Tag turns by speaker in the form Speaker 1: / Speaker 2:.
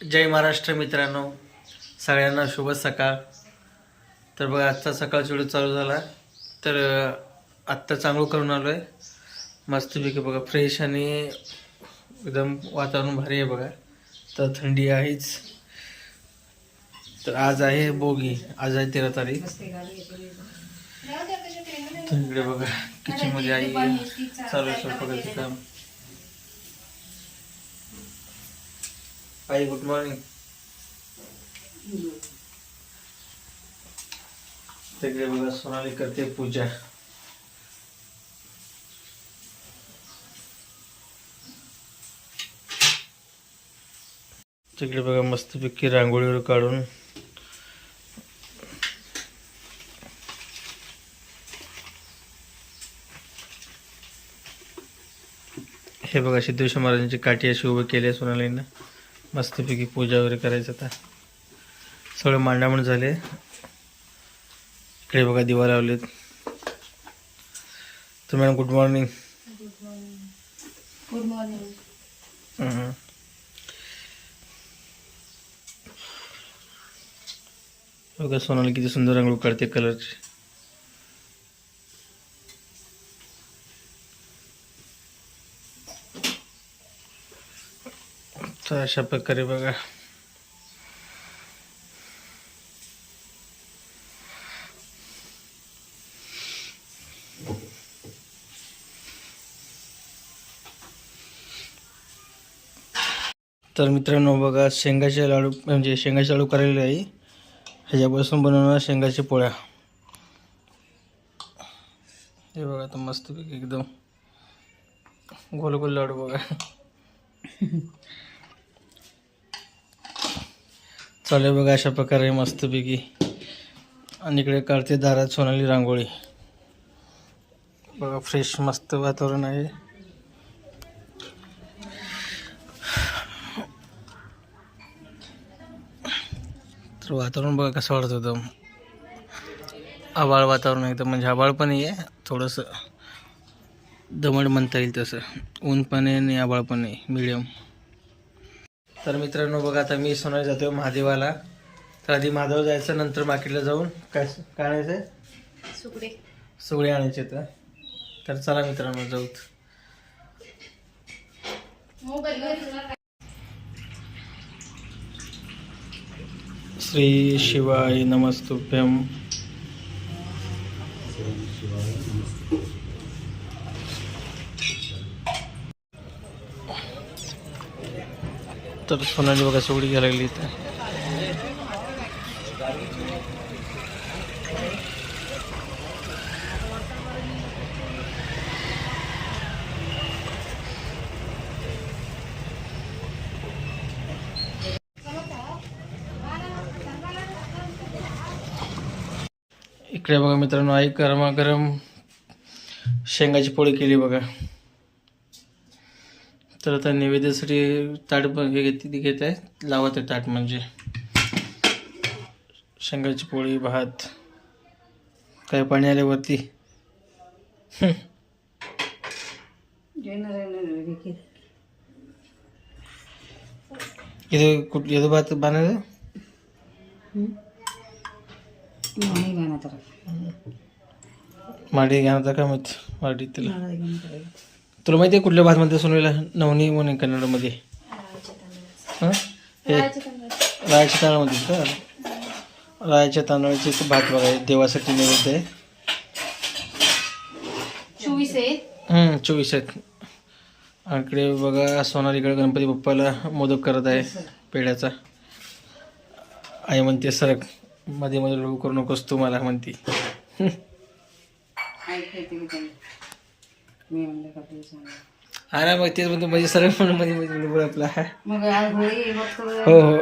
Speaker 1: जय महाराष्ट्र मित्रांनो. सगळ्यांना शुभ सकाळ. तर बघा आजचा सकाळचा व्हिडिओ चालू झाला. तर आत्ता चांगलं करून आलो आहे मस्तपैकी बघा फ्रेश आणि एकदम वातावरण भारी आहे बघा. तर थंडी आहेच. तर आज आहे बोगी आज आहे तेरा तारीख. तर इकडे बघा किचनमध्ये आई चालू आहे स्वयंपाकाचं काम. आई गुड मॉर्निंग तिकडे बघा सोनाली करते पूजा. तिकडे बघा मस्तपैकी रांगोळीवर काढून. हे बघा सिद्धेश्वर महाराजांची काठी अशी उभे केली आहे सोनालीनं. मस्तपैकी पूजा वगैरे करायचं आता. सगळं मांडामण झाले. इकडे बघा दिवा लावलेत. तर madam good morning
Speaker 2: good morning
Speaker 1: बघा सोनाली किती सुंदर रंगळू काढते कलरची तर अशा प्रकारे बघा. तर मित्रांनो बघा शेंगाचे लाडू म्हणजे शेंगाचे लाडू करायला आहे. ह्याच्यापासून बनवणार शेंगाच्या पोळ्या. हे बघा आता मस्तपैकी एकदम गोल गोल लाडू बघा. चालेल बघा अशा प्रकारे मस्तपैकी आणि इकडे काढते दारात सोनाली रांगोळी. बघा फ्रेश मस्त वातावरण आहे. वातावरण बघा कसं वाटत होतं आबाळ वातावरण एकदम म्हणजे आबाळ पण आहे थोडंसं दमट म्हणता येईल तसं. ऊन पण आहे आणि आबाळ पण आहे मिडियम तर मित्रांनो बघा आता मी सोनाली जातोय महादेवाला. तर आधी महादेव जायचं नंतर मार्केटला जाऊन काय काय आणायचं आहे
Speaker 2: सुकडे
Speaker 1: सुगडे आणायचे तर. तर चला मित्रांनो जाऊत. श्री शिवाय नमस्तुभ्यम तर सोनाली बघा सगळी घ्यायला लागली इथं. इकडे बघा मित्रांनो आई गरमागरम शेंगाची पोळी केली बघा. तर आता नैवेद्यासाठी ताट हे घेते ती घेत आहे लावत आहे ताट म्हणजे. शेंगाची पोळी भात काय पाणी आल्यावरती इथे कुठे येतो भात बांधायचं? माडी घ्या का माहीत माडी तिला तुला माहिती आहे कुठल्या म्हणते सुनवेला नवनी म्हणून कन्नडमध्ये? रायाच्या तांदळामध्ये का? रायाच्या तांदळाचे भात बघा देवासाठी नैवेद्य आहे.
Speaker 2: चोवीस आहे?
Speaker 1: हम्म, चोवीस आहेत. आणि इकडे बघा सोनालीकडे गणपती बाप्पाला मोदक करत आहे. पेढ्याचा. आई म्हणते सरक. मध्ये मध्ये लोक करू नकोस तू मला म्हणते. हा ना मग तेच म्हणतो म्हणजे सरळ म्हणून मध्ये मध्ये बोल आपला. हो हो.